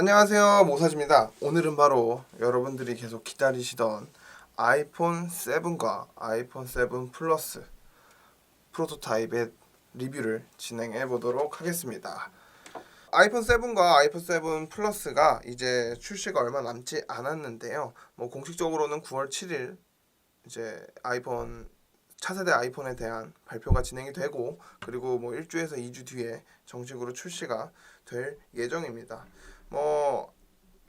안녕하세요. 모사지입니다. 오늘은 바로 여러분들이 계속 기다리시던 아이폰 7과 아이폰 7 플러스 프로토타입의 리뷰를 진행해 보도록 하겠습니다. 아이폰 7과 아이폰 7 플러스가 이제 출시가 얼마 남지 않았는데요. 뭐 공식적으로는 9월 7일 이제 아이폰 차세대 아이폰에 대한 발표가 진행이 되고 그리고 뭐 1주에서 2주 뒤에 정식으로 출시가 될 예정입니다. 뭐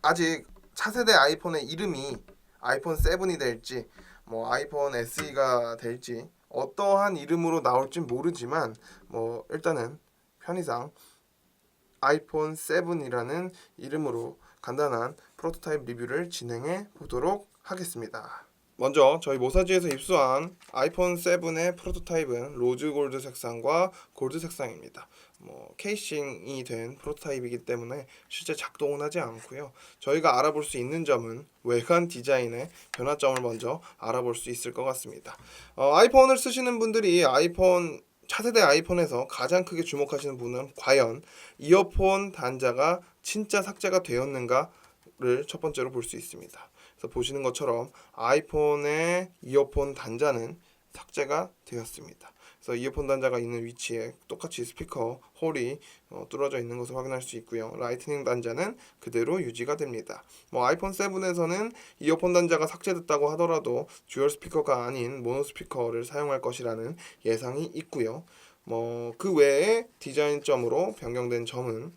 아직 차세대 아이폰의 이름이 아이폰 7이 될지 뭐 아이폰 SE가 될지 어떠한 이름으로 나올지 모르지만 뭐 일단은 편의상 아이폰 7이라는 이름으로 간단한 프로토타입 리뷰를 진행해 보도록 하겠습니다. 먼저 저희 모사지에서 입수한 아이폰 7의 프로토타입은 로즈 골드 색상과 골드 색상입니다. 뭐 케이싱이 된 프로토타입이기 때문에 실제 작동은 하지 않고요. 저희가 알아볼 수 있는 점은 외관 디자인의 변화점을 먼저 알아볼 수 있을 것 같습니다. 어, 아이폰을 쓰시는 분들이 아이폰 차세대 아이폰에서 가장 크게 주목하시는 분은 과연 이어폰 단자가 진짜 삭제가 되었는가를 첫 번째로 볼 수 있습니다. 그래서 보시는 것처럼 아이폰의 이어폰 단자는 삭제가 되었습니다. 그래서 이어폰 단자가 있는 위치에 똑같이 스피커 홀이 어, 뚫어져 있는 것을 확인할 수 있고요. 라이트닝 단자는 그대로 유지가 됩니다. 뭐 아이폰 7에서는 이어폰 단자가 삭제됐다고 하더라도 듀얼 스피커가 아닌 모노 스피커를 사용할 것이라는 예상이 있고요. 뭐 그 외에 디자인점으로 변경된 점은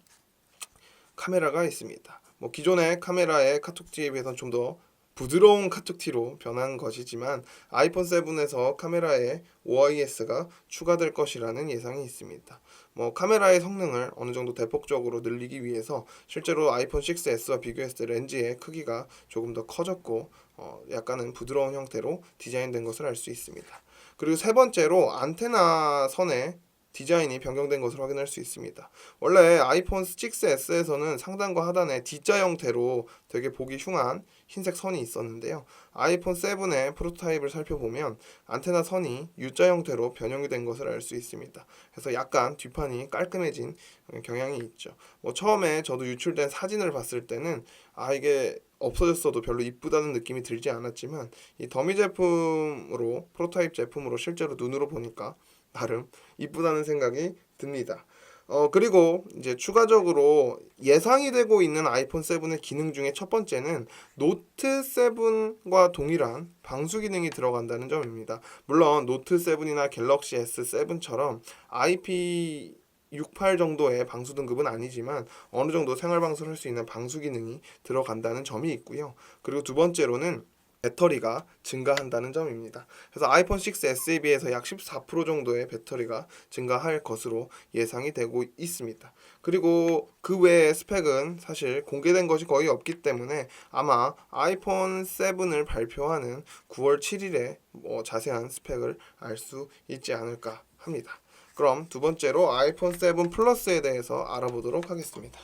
카메라가 있습니다. 뭐 기존의 카메라의 카톡티에 비해서는 좀더 부드러운 카톡티로 변한 것이지만 아이폰 7에서 카메라에 OIS가 추가될 것이라는 예상이 있습니다. 뭐 카메라의 성능을 어느 정도 대폭적으로 늘리기 위해서 실제로 아이폰 6s와 비교했을 때 렌즈의 크기가 조금 더 커졌고 어, 약간은 부드러운 형태로 디자인된 것을 알 수 있습니다. 그리고 세 번째로 안테나 선에 디자인이 변경된 것을 확인할 수 있습니다. 원래 아이폰 6s에서는 상단과 하단에 D자 형태로 되게 보기 흉한 흰색 선이 있었는데요. 아이폰 7의 프로토타입을 살펴보면 안테나 선이 U자 형태로 변형이 된 것을 알 수 있습니다. 그래서 약간 뒷판이 깔끔해진 경향이 있죠. 뭐 처음에 저도 유출된 사진을 봤을 때는 아 이게 없어졌어도 별로 이쁘다는 느낌이 들지 않았지만 이 더미 제품으로 프로토타입 제품으로 실제로 눈으로 보니까 나름 이쁘다는 생각이 듭니다. 어 그리고 이제 추가적으로 예상이 되고 있는 아이폰 7의 기능 중에 첫 번째는 노트 7과 동일한 방수 기능이 들어간다는 점입니다. 물론 노트 7이나 갤럭시 S7처럼 IP 68 정도의 방수 등급은 아니지만 어느 정도 생활 방수를 할 수 있는 방수 기능이 들어간다는 점이 있고요. 그리고 두 번째로는 배터리가 증가한다는 점입니다. 그래서 아이폰 6S에 비해서 약 14% 정도의 배터리가 증가할 것으로 예상이 되고 있습니다. 그리고 그 외의 스펙은 사실 공개된 것이 거의 없기 때문에 아마 아이폰 7을 발표하는 9월 7일에 뭐 자세한 스펙을 알 수 있지 않을까 합니다. 그럼 두 번째로 아이폰 7 플러스에 대해서 알아보도록 하겠습니다.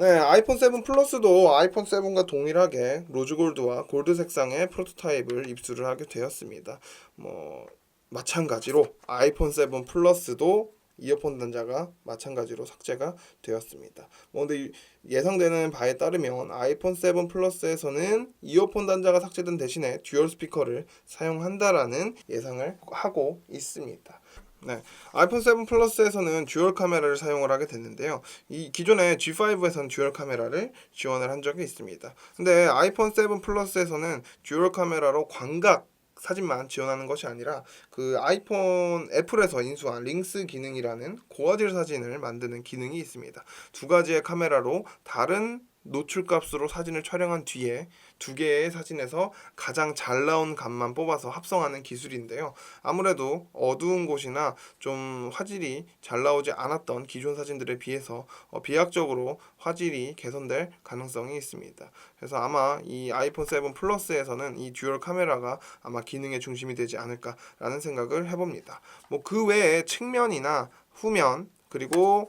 네, 아이폰 7 플러스도 아이폰 7과 동일하게 로즈 골드와 골드 색상의 프로토타입을 입수를 하게 되었습니다. 뭐 마찬가지로 아이폰 7 플러스도 이어폰 단자가 마찬가지로 삭제가 되었습니다. 뭐 근데 예상되는 바에 따르면 아이폰 7 플러스에서는 이어폰 단자가 삭제된 대신에 듀얼 스피커를 사용한다라는 예상을 하고 있습니다. 네, 아이폰 7 플러스에서는 듀얼 카메라를 사용을 하게 됐는데요. 이 기존의 G5에서는 듀얼 카메라를 지원을 한 적이 있습니다. 근데 아이폰 7 플러스에서는 듀얼 카메라로 광각 사진만 지원하는 것이 아니라 그 아이폰 애플에서 인수한 링스 기능이라는 고화질 사진을 만드는 기능이 있습니다. 두 가지의 카메라로 다른 노출 값으로 사진을 촬영한 뒤에 두 개의 사진에서 가장 잘 나온 값만 뽑아서 합성하는 기술인데요. 아무래도 어두운 곳이나 좀 화질이 잘 나오지 않았던 기존 사진들에 비해서 어, 비약적으로 화질이 개선될 가능성이 있습니다. 그래서 아마 이 아이폰 7 플러스에서는 이 듀얼 카메라가 아마 기능의 중심이 되지 않을까라는 생각을 해봅니다. 뭐 그 외에 측면이나 후면 그리고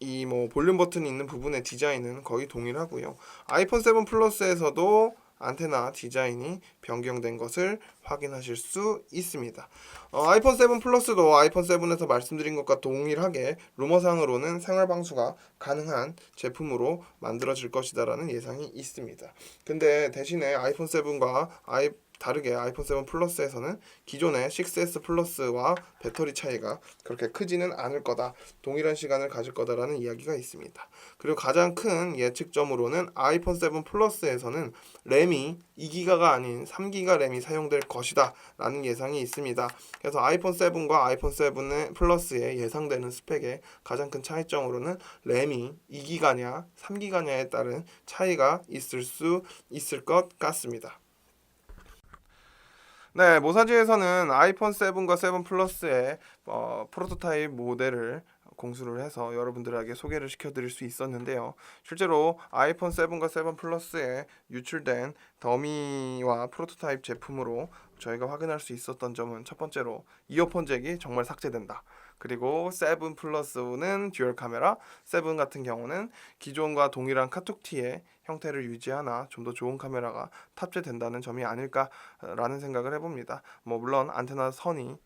이 뭐 볼륨 버튼이 있는 부분의 디자인은 거의 동일하고요. 아이폰 7 플러스에서도 안테나 디자인이 변경된 것을 확인하실 수 있습니다. 어, 아이폰 7 플러스도 아이폰 7에서 말씀드린 것과 동일하게 루머상으로는 생활 방수가 가능한 제품으로 만들어질 것이다라는 예상이 있습니다. 근데 대신에 아이폰 7과 아이 다르게 아이폰 7 플러스에서는 기존의 6S 플러스와 배터리 차이가 그렇게 크지는 않을 거다. 동일한 시간을 가질 거다라는 이야기가 있습니다. 그리고 가장 큰 예측점으로는 아이폰 7 플러스에서는 램이 2기가가 아닌 3기가 램이 사용될 것이다 라는 예상이 있습니다. 그래서 아이폰 7과 아이폰 7의 플러스의 예상되는 스펙의 가장 큰 차이점으로는 램이 2기가냐 3기가냐에 따른 차이가 있을 수 있을 것 같습니다. 네, 모사지에서는 아이폰 7과 7 플러스의 어, 프로토타입 모델을 공수를 해서 여러분들에게 소개를 시켜드릴 수 있었는데요. 실제로 아이폰 7과 7 플러스에 유출된 더미와 프로토타입 제품으로 저희가 확인할 수 있었던 점은 첫 번째로 이어폰 잭이 정말 삭제된다. 그리고 7 플러스는 듀얼 카메라, 7 같은 경우는 기존과 동일한 카툭티의 형태를 유지하나 좀 더 좋은 카메라가 탑재된다는 점이 아닐까라는 생각을 해봅니다. 뭐 물론 안테나 선이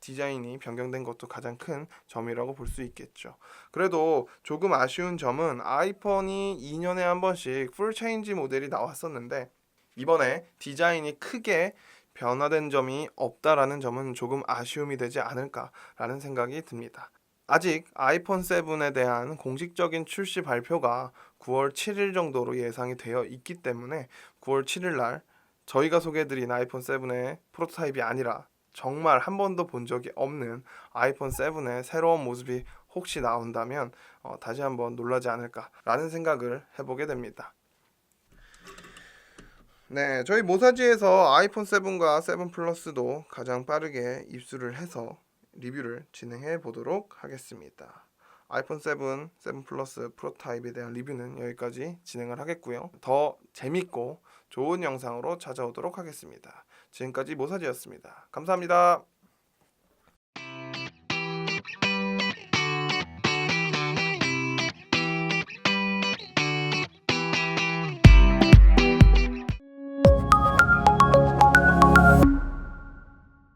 디자인이 변경된 것도 가장 큰 점이라고 볼 수 있겠죠. 그래도 조금 아쉬운 점은 아이폰이 2년에 한 번씩 풀 체인지 모델이 나왔었는데 이번에 디자인이 크게 변화된 점이 없다라는 점은 조금 아쉬움이 되지 않을까라는 생각이 듭니다. 아직 아이폰 7에 대한 공식적인 출시 발표가 9월 7일 정도로 예상이 되어 있기 때문에 9월 7일 날 저희가 소개해드린 아이폰 7의 프로토타입이 아니라 정말 한 번도 본 적이 없는 아이폰 7의 새로운 모습이 혹시 나온다면 어, 다시 한번 놀라지 않을까라는 생각을 해보게 됩니다. 네, 저희 모사지에서 아이폰 7과 7 플러스도 가장 빠르게 입수를 해서 리뷰를 진행해 보도록 하겠습니다. 아이폰 7, 7 플러스 프로타입에 대한 리뷰는 여기까지 진행을 하겠고요. 더 재밌고 좋은 영상으로 찾아오도록 하겠습니다. 지금까지 모사지였습니다. 감사합니다.